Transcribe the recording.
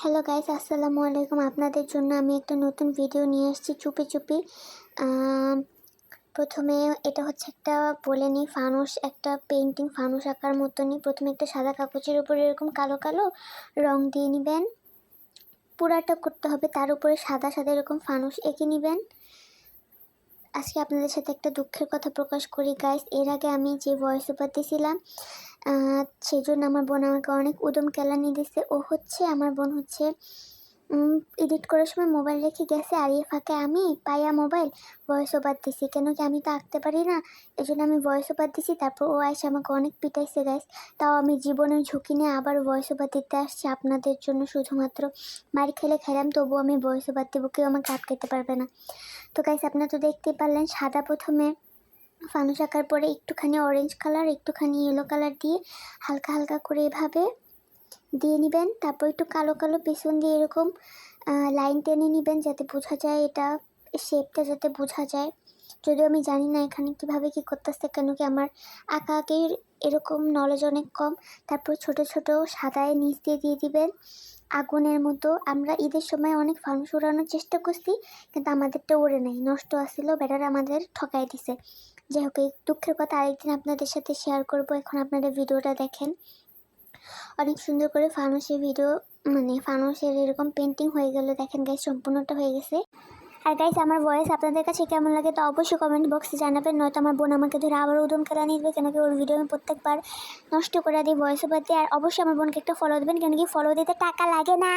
Hello guys আসসালামু আলাইকুম আপনাদের জন্য আমি একটা নতুন ভিডিও নিয়ে এসেছি চুপি চুপি প্রথমে এটা হচ্ছে একটা বলে নিই ফানুস, একটা পেন্টিং ফানুস আঁকার মতনই। প্রথমে একটা সাদা কাগজের উপরে এরকম কালো কালো রং দিয়ে নেবেন। পুরাটা করতে হবে, তার উপরে সাদা সাদা এরকম ফানুস এঁকে নেবেন। আজকে আপনাদের সাথে একটা দুঃখের কথা প্রকাশ করি গাইস এর আগে আমি যে ভয়েস ওভার দিয়েছিলাম সেই জন্য আমার বোন আমাকে অনেক উদম কেলানি দিছে। ও হচ্ছে, আমার বোন হচ্ছে এডিট করার সময় মোবাইল রেখে গেছে, আর এই ফাঁকে আমি পাইয়া মোবাইল ভয়েস ওভার দিছি। কেন কি আমি তো আঁকতে পারি না এই জন্য আমি ভয়েস ওভার দিছি, তারপর ও এসে আমাকে অনেক পিটাইছে গাইস তাও আমি জীবনের ঝুঁকি নিয়ে আবার ভয়েস ওভার দিতে আসছি আপনাদের জন্য শুধুমাত্র। মার খেলে খেলাম, তবু আমি ভয়েস ওভার দেবো, কেউ আমাকে আটকাতে পারবে না। তো গাইস আপনারা তো দেখতেই পারলেন, সাদা প্রথমে ফানুস আঁকার পরে একটুখানি অরেঞ্জ কালার একটুখানি ইয়েলো কালার দিয়ে হালকা হালকা করে এভাবে দিয়ে নেবেন। তারপর একটু কালো কালো পেছন দিয়ে এরকম লাইন টেনে নেবেন যাতে বোঝা যায় এটা শেপটা যাতে বোঝা যায়। যদিও আমি জানি না এখানে কীভাবে কি করতেছে, কেন কি আমার আঁকা আঁকির এরকম নলেজ অনেক কম। তারপর ছোট ছোট সাদায় নিচ দিয়ে দিয়ে দিবেন। আগুনের মতো। আমরা ঈদের সময় অনেক ফানুস উড়ানোর চেষ্টা করছি, কিন্তু আমাদেরটা ওড়ে নাই। নষ্ট আসছিল বেটার আমাদের ঠকাই দিছে। যাই হোক, এই দুঃখের কথা আরেকদিন আপনাদের সাথে শেয়ার করব। এখন আপনারা ভিডিওটা দেখেন। অনেক সুন্দর করে ফানুসের ভিডিও মানে ফানুসের এরকম পেন্টিং হয়ে গেল। দেখেন গাইস সম্পূর্ণটা হয়ে গেছে। আর গাইস আমার ভয়েস আপনাদের কাছে কেমন লাগে তো অবশ্যই কমেন্ট বক্সে জানাবেন, নয়তো আমার বোন আমাকে ধরে আবার উদম খেলা নিয়ে কেন কি ওর ভিডিও আমি প্রত্যেকবার নষ্ট করে দিই ভয়েস ওভার দিয়ে। আর অবশ্যই আমার বোনকে একটা ফলো দেবেন কেন কি ফলো দিতে টাকা লাগে না।